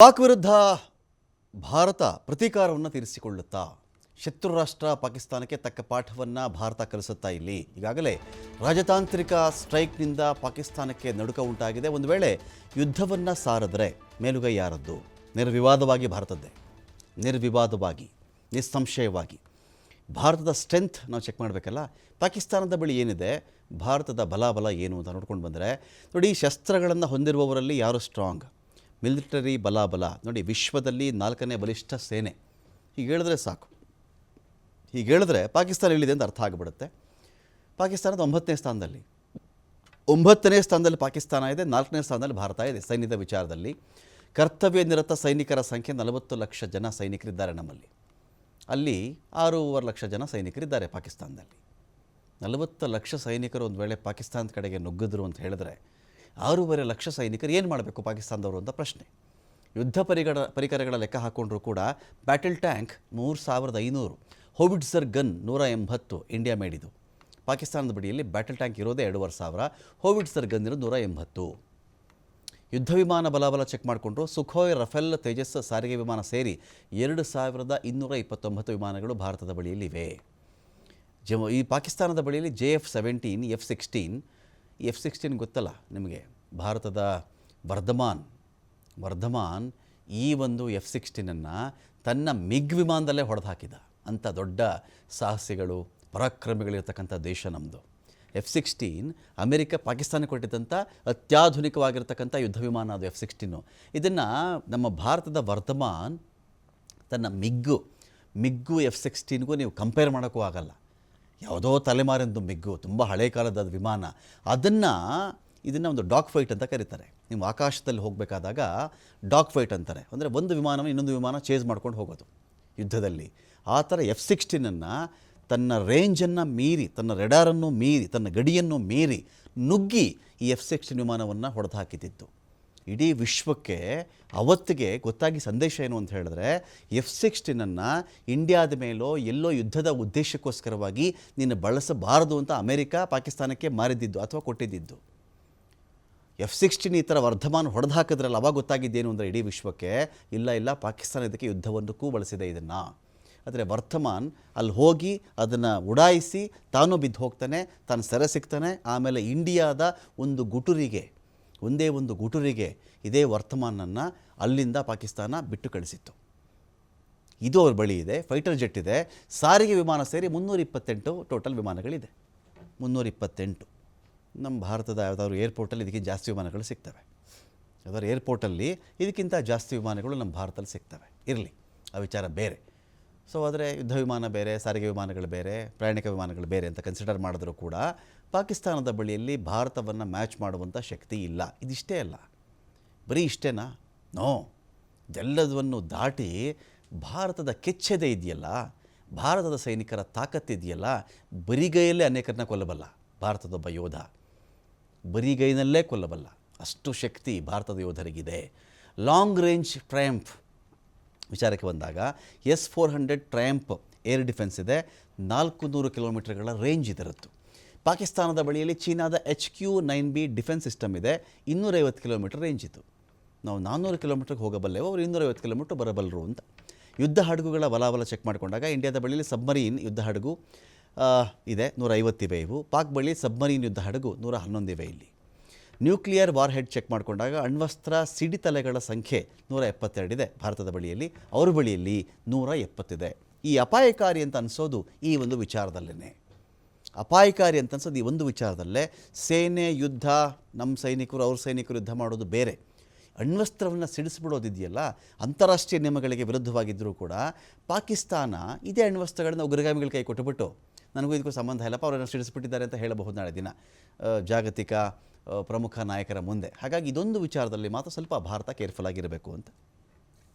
ಪಾಕ್ ವಿರುದ್ಧ ಭಾರತ ಪ್ರತೀಕಾರವನ್ನು ತೀರಿಸಿಕೊಳ್ಳುತ್ತಾ? ಶತ್ರು ರಾಷ್ಟ್ರ ಪಾಕಿಸ್ತಾನಕ್ಕೆ ತಕ್ಕ ಪಾಠವನ್ನು ಭಾರತ ಕಲಿಸುತ್ತಾ ಇಲ್ಲಿ? ಈಗಾಗಲೇ ರಾಜತಾಂತ್ರಿಕ ಸ್ಟ್ರೈಕ್ನಿಂದ ಪಾಕಿಸ್ತಾನಕ್ಕೆ ನಡುಕ ಉಂಟಾಗಿದೆ. ಒಂದು ವೇಳೆ ಯುದ್ಧವನ್ನು ಸಾರಿದ್ರೆ ಮೇಲುಗೈ ಯಾರದ್ದು? ನಿರ್ವಿವಾದವಾಗಿ ಭಾರತದ್ದೇ. ನಿರ್ವಿವಾದವಾಗಿ, ನಿಸ್ಸಂಶಯವಾಗಿ. ಭಾರತದ ಸ್ಟ್ರೆಂತ್ ನಾವು ಚೆಕ್ ಮಾಡಬೇಕಲ್ಲ? ಪಾಕಿಸ್ತಾನದ ಬಳಿ ಏನಿದೆ? ಭಾರತದ ಬಲಾಬಲ ಏನು ಅಂತ ನೋಡ್ಕೊಂಡು ಬಂದರೆ, ನೋಡಿ ಶಸ್ತ್ರಗಳನ್ನು ಹೊಂದಿರುವವರಲ್ಲಿ ಯಾರು ಸ್ಟ್ರಾಂಗ್ ಮಿಲಿಟರಿ ಬಲಾಬಲ. ನೋಡಿ, ವಿಶ್ವದಲ್ಲಿ ನಾಲ್ಕನೇ ಬಲಿಷ್ಠ ಸೇನೆ. ಹೀಗೆ ಹೇಳಿದ್ರೆ ಸಾಕು. ಹೀಗೆ ಹೇಳಿದ್ರೆ ಪಾಕಿಸ್ತಾನ ಹೇಳಿದೆ ಅಂತ ಅರ್ಥ ಆಗಿಬಿಡುತ್ತೆ. ಪಾಕಿಸ್ತಾನದ ಒಂಬತ್ತನೇ ಸ್ಥಾನದಲ್ಲಿ. ಒಂಬತ್ತನೇ ಸ್ಥಾನದಲ್ಲಿ ಪಾಕಿಸ್ತಾನ ಇದೆ, ನಾಲ್ಕನೇ ಸ್ಥಾನದಲ್ಲಿ ಭಾರತ ಇದೆ ಸೈನ್ಯದ ವಿಚಾರದಲ್ಲಿ. ಕರ್ತವ್ಯ ನಿರತ ಸೈನಿಕರ ಸಂಖ್ಯೆ ನಲವತ್ತು ಲಕ್ಷ ಜನ ಸೈನಿಕರಿದ್ದಾರೆ ನಮ್ಮಲ್ಲಿ. ಅಲ್ಲಿ ಆರೂವರೆ ಲಕ್ಷ ಜನ ಸೈನಿಕರಿದ್ದಾರೆ ಪಾಕಿಸ್ತಾನದಲ್ಲಿ. ನಲವತ್ತು ಲಕ್ಷ ಸೈನಿಕರು ಒಂದು ವೇಳೆ ಪಾಕಿಸ್ತಾನದ ಕಡೆಗೆ ನುಗ್ಗಿದ್ರು ಅಂತ ಹೇಳಿದ್ರೆ ಆರೂವರೆ ಲಕ್ಷ ಸೈನಿಕರು ಏನು ಮಾಡಬೇಕು ಪಾಕಿಸ್ತಾನದವರು ಅಂತ ಪ್ರಶ್ನೆ. ಯುದ್ಧ ಪರಿಕರ ಪರಿಕರಗಳ ಲೆಕ್ಕ ಹಾಕೊಂಡ್ರೂ ಕೂಡ ಬ್ಯಾಟಲ್ ಟ್ಯಾಂಕ್ ಮೂರು ಸಾವಿರದ ಐನೂರು ಹೋವಿಟ್ಸರ್ ಗನ್ ನೂರ ಎಂಬತ್ತು ಇಂಡಿಯಾ ಮೇಡಿದು ಪಾಕಿಸ್ತಾನದ ಬಡಿಯಲ್ಲಿ ಬ್ಯಾಟಲ್ ಟ್ಯಾಂಕ್ ಇರೋದೇ ಎರಡೂವರೆ ಸಾವಿರ ಹೋವಿಟ್ಸರ್ ಗನ್ ಇರೋದು ನೂರ ಎಂಬತ್ತು. ಯುದ್ಧ ವಿಮಾನ ಬಲಾಬಲ ಚೆಕ್ ಮಾಡಿಕೊಂಡ್ರು ಸುಖೋಯ್ ರಫೆಲ್ ತೇಜಸ್ ಸಾರಿಗೆ ವಿಮಾನ ಸೇರಿ ಎರಡು ಸಾವಿರದ ಇನ್ನೂರ ಇಪ್ಪತ್ತೊಂಬತ್ತು ವಿಮಾನಗಳು ಭಾರತದ ಬಳಿಯಲ್ಲಿವೆ. ಜಮ್ಮು, ಈ ಪಾಕಿಸ್ತಾನದ ಬಳಿಯಲ್ಲಿ J F seventeen F sixteen F sixteen ಗೊತ್ತಲ್ಲ ನಿಮಗೆ? ಭಾರತದ ವರ್ಧಮಾನ್ ವರ್ಧಮಾನ್ ಈ ಒಂದು ಎಫ್ ಸಿಕ್ಸ್ಟೀನನ್ನು ತನ್ನ ಮಿಗ್ ವಿಮಾನದಲ್ಲೇ ಹೊಡೆದು ಹಾಕಿದ ಅಂಥ ದೊಡ್ಡ ಸಾಹಸಿಗಳು, ಪರಾಕ್ರಮಿಗಳಿರ್ತಕ್ಕಂಥ ದೇಶ ನಮ್ಮದು ಎಫ್ ಸಿಕ್ಸ್ಟೀನ್ ಅಮೆರಿಕ ಪಾಕಿಸ್ತಾನ ಕೊಟ್ಟಿದ್ದಂಥ ಅತ್ಯಾಧುನಿಕವಾಗಿರ್ತಕ್ಕಂಥ ಯುದ್ಧ ವಿಮಾನ ಅದು ಎಫ್ ಸಿಕ್ಸ್ಟೀನು. ಇದನ್ನು ನಮ್ಮ ಭಾರತದ ವರ್ಧಮಾನ್ ತನ್ನ ಮಿಗ್ಗು ಮಿಗ್ಗು ಎಫ್ ಸಿಕ್ಸ್ಟೀನ್ಗೂ ನೀವು ಕಂಪೇರ್ ಮಾಡೋಕ್ಕೂ ಆಗಲ್ಲ. ಯಾವುದೋ ತಲೆಮಾರಿಂದು ಮಿಗ್ಗು, ತುಂಬ ಹಳೆ ಕಾಲದ ವಿಮಾನ, ಅದನ್ನು ಇದನ್ನು ಒಂದು ಡಾಕ್ ಫೈಟ್ ಅಂತ ಕರೀತಾರೆ. ನೀವು ಆಕಾಶದಲ್ಲಿ ಹೋಗಬೇಕಾದಾಗ ಡಾಕ್ ಫೈಟ್ ಅಂತಾರೆ. ಅಂದರೆ ಒಂದು ವಿಮಾನವನ್ನು ಇನ್ನೊಂದು ವಿಮಾನ ಚೇಸ್ ಮಾಡ್ಕೊಂಡು ಹೋಗೋದು ಯುದ್ಧದಲ್ಲಿ. ಆ ಥರ ಎಫ್ ಸಿಕ್ಸ್ಟೀನನ್ನು ತನ್ನ ರೇಂಜನ್ನು ಮೀರಿ, ತನ್ನ ರೆಡಾರನ್ನು ಮೀರಿ, ತನ್ನ ಗಡಿಯನ್ನು ಮೀರಿ ನುಗ್ಗಿ ಈ ಎಫ್ ಸಿಕ್ಸ್ಟೀನ್ ವಿಮಾನವನ್ನು ಹೊಡೆದು ಹಾಕಿದ್ದಿತ್ತು. ಇಡೀ ವಿಶ್ವಕ್ಕೆ ಅವತ್ತಿಗೆ ಗೊತ್ತಾಗಿ ಸಂದೇಶ ಏನು ಅಂತ ಹೇಳಿದ್ರೆ ಎಫ್ ಸಿಕ್ಸ್ಟೀನನ್ನು ಇಂಡಿಯಾದ ಮೇಲೋ ಎಲ್ಲೋ ಯುದ್ಧದ ಉದ್ದೇಶಕ್ಕೋಸ್ಕರವಾಗಿ ನೀನು ಬಳಸಬಾರದು ಅಂತ ಅಮೆರಿಕ ಪಾಕಿಸ್ತಾನಕ್ಕೆ ಮಾರಿದ್ದಿದ್ದು ಅಥವಾ ಕೊಟ್ಟಿದ್ದಿದ್ದು ಎಫ್ ಸಿಕ್ಸ್ಟೀನ್ ಈ ಥರ ವರ್ಧಮಾನ ಹೊಡೆದು ಹಾಕಿದ್ರಲ್ಲ ಅವಾಗ ಗೊತ್ತಾಗಿದ್ದೇನು ಅಂದರೆ ಇಡೀ ವಿಶ್ವಕ್ಕೆ ಇಲ್ಲ ಇಲ್ಲ, ಪಾಕಿಸ್ತಾನ ಇದಕ್ಕೆ ಯುದ್ಧವೊಂದಕ್ಕೂ ಬಳಸಿದೆ ಇದನ್ನು. ಆದರೆ ವರ್ತಮಾನ್ ಅಲ್ಲಿ ಹೋಗಿ ಅದನ್ನು ಉಡಾಯಿಸಿ ತಾನು ಬಿದ್ದು ಹೋಗ್ತಾನೆ, ತಾನು ಸೆರೆ ಸಿಗ್ತಾನೆ ಆಮೇಲೆ ಇಂಡಿಯಾದ ಒಂದು ಗುಟುರಿಗೆ ಒಂದೇ ಒಂದು ಗುಟುರಿಗೆ ಇದೇ ವರ್ತಮಾನನ್ನು ಅಲ್ಲಿಂದ ಪಾಕಿಸ್ತಾನ ಬಿಟ್ಟು ಕಳಿಸಿತ್ತು. ಇದು ಅವ್ರ ಬಳಿ ಇದೆ, ಫೈಟರ್ ಜೆಟ್ ಇದೆ, ಸಾರಿಗೆ ವಿಮಾನ ಸೇರಿ ಮುನ್ನೂರ ಇಪ್ಪತ್ತೆಂಟು ಟೋಟಲ್ ವಿಮಾನಗಳಿದೆ. ಮುನ್ನೂರ ಇಪ್ಪತ್ತೆಂಟು ನಮ್ಮ ಭಾರತದ ಯಾವುದಾದ್ರು ಏರ್ಪೋರ್ಟಲ್ಲಿ ಇದಕ್ಕಿಂತ ಜಾಸ್ತಿ ವಿಮಾನಗಳು ಸಿಗ್ತವೆ. ಯಾವ್ದಾದ್ರು ಏರ್ಪೋರ್ಟಲ್ಲಿ ಇದಕ್ಕಿಂತ ಜಾಸ್ತಿ ವಿಮಾನಗಳು ನಮ್ಮ ಭಾರತದಲ್ಲಿ ಸಿಗ್ತವೆ. ಇರಲಿ, ಆ ವಿಚಾರ ಬೇರೆ. ಸೊ ಆದರೆ ಯುದ್ಧ ವಿಮಾನ ಬೇರೆ, ಸಾರಿಗೆ ವಿಮಾನಗಳು ಬೇರೆ, ಪ್ರಯಾಣಿಕ ವಿಮಾನಗಳು ಬೇರೆ ಅಂತ ಕನ್ಸಿಡರ್ ಮಾಡಿದ್ರೂ ಕೂಡ ಪಾಕಿಸ್ತಾನದ ಬಳಿಯಲ್ಲಿ ಭಾರತವನ್ನು ಮ್ಯಾಚ್ ಮಾಡುವಂಥ ಶಕ್ತಿ ಇಲ್ಲ. ಇದಿಷ್ಟೇ ಅಲ್ಲ. ಬರೀ ಇಷ್ಟೇನಾ? ನೋ ಇದೆಲ್ಲದನ್ನು ದಾಟಿ ಭಾರತದ ಕೆಚ್ಚೆದೆ ಇದೆಯಲ್ಲ? ಭಾರತದ ಸೈನಿಕರ ತಾಕತ್ತಿದೆಯಲ್ಲ ಬರಿಗೈಯಲ್ಲೇ ಅನೇಕರನ್ನ ಕೊಲ್ಲಬಲ್ಲ. ಭಾರತದೊಬ್ಬ ಯೋಧ. ಬರಿಗೈನಲ್ಲೇ ಕೊಲ್ಲಬಲ್ಲ. ಅಷ್ಟು ಶಕ್ತಿ ಭಾರತದ ಯೋಧರಿಗಿದೆ. ಲಾಂಗ್ ರೇಂಜ್ ಟ್ರಯಾಂಪ್ ವಿಚಾರಕ್ಕೆ ಬಂದಾಗ S four hundred Triumf air defence ಇದೆ ನಾಲ್ಕು ನೂರು ಕಿಲೋಮೀಟರ್ಗಳ ರೇಂಜ್ ಇದರದ್ದು ಪಾಕಿಸ್ತಾನದ ಬಳಿಯಲ್ಲಿ ಚೀನಾದ H Q nine B defence system ಇದೆ, ಇನ್ನೂರೈವತ್ತು ಕಿಲೋಮೀಟರ್ ರೇಂಜ್ ಇತ್ತು. ನಾವು ನಾನ್ನೂರು ಕಿಲೋಮೀಟರ್ಗೆ ಹೋಗಬಲ್ಲೆವು, ಅವರು ಇನ್ನೂರೈವತ್ತು ಕಿಲೋಮೀಟ್ರ್ ಬರಬಲ್ಲರು ಅಂತ. ಯುದ್ಧ ಹಡಗುಗಳ ಬಲಾಬಲ ಚೆಕ್ ಮಾಡಿಕೊಂಡಾಗ ಇಂಡಿಯಾದ ಬಳಿಯಲ್ಲಿ ಸಬ್ಮರೀನ್ ಯುದ್ಧ ಹಡಗು ಇದೆ ನೂರ ಐವತ್ತಿವೆ ಇವು. ಪಾಕ್ ಬಳಿ ಸಬ್ಮರೀನ್ ಯುದ್ಧ ಹಡಗು ನೂರ ಹನ್ನೊಂದಿವೆ ಇಲ್ಲಿ. ನ್ಯೂಕ್ಲಿಯರ್ ವಾರ್ ಹೆಡ್ ಚೆಕ್ ಮಾಡಿಕೊಂಡಾಗ ಅಣ್ವಸ್ತ್ರ ಸಿಡಿತಲೆಗಳ ಸಂಖ್ಯೆ ನೂರ ಎಪ್ಪತ್ತೆರಡಿದೆ ಭಾರತದ ಬಳಿಯಲ್ಲಿ ಅವ್ರ ಬಳಿಯಲ್ಲಿ ನೂರ ಎಪ್ಪತ್ತಿದೆ. ಈ ಅಪಾಯಕಾರಿ ಅಂತ ಅನಿಸೋದು ಈ ಒಂದು ವಿಚಾರದಲ್ಲೇ ಅಪಾಯಕಾರಿ ಅಂತ ಅನ್ಸೋದು ಈ ಒಂದು ವಿಚಾರದಲ್ಲೇ ಸೇನೆ, ಯುದ್ಧ ನಮ್ಮ ಸೈನಿಕರು, ಅವ್ರ ಸೈನಿಕರು ಯುದ್ಧ ಮಾಡೋದು ಬೇರೆ. ಅಣ್ವಸ್ತ್ರವನ್ನು ಸಿಡಿಸ್ಬಿಡೋದಿದೆಯಲ್ಲ, ಅಂತಾರಾಷ್ಟ್ರೀಯ ನಿಯಮಗಳಿಗೆ ವಿರುದ್ಧವಾಗಿದ್ದರೂ ಕೂಡ ಪಾಕಿಸ್ತಾನ ಇದೇ ಅಣ್ವಸ್ತ್ರಗಳನ್ನ ಉಗ್ರಗಾಮಿಗಳ ಕೈ ಕೊಟ್ಟುಬಿಟ್ಟು ನನಗೂ ಇದಕ್ಕೂ ಸಂಬಂಧ ಇಲ್ಲಪ್ಪ, ಅವರನ್ನು ಸಿಡಿಸ್ಬಿಟ್ಟಿದ್ದಾರೆ ಅಂತ ಹೇಳಬಹುದು ನಾಳೆ ದಿನ. ಜಾಗತಿಕ ಪ್ರಮುಖ ನಾಯಕರ ಮುಂದೆ. ಹಾಗಾಗಿ ಇದೊಂದು ವಿಚಾರದಲ್ಲಿ ಮಾತ್ರ ಸ್ವಲ್ಪ ಭಾರತ ಕೇರ್ಫುಲ್ ಆಗಿರಬೇಕು ಅಂತ.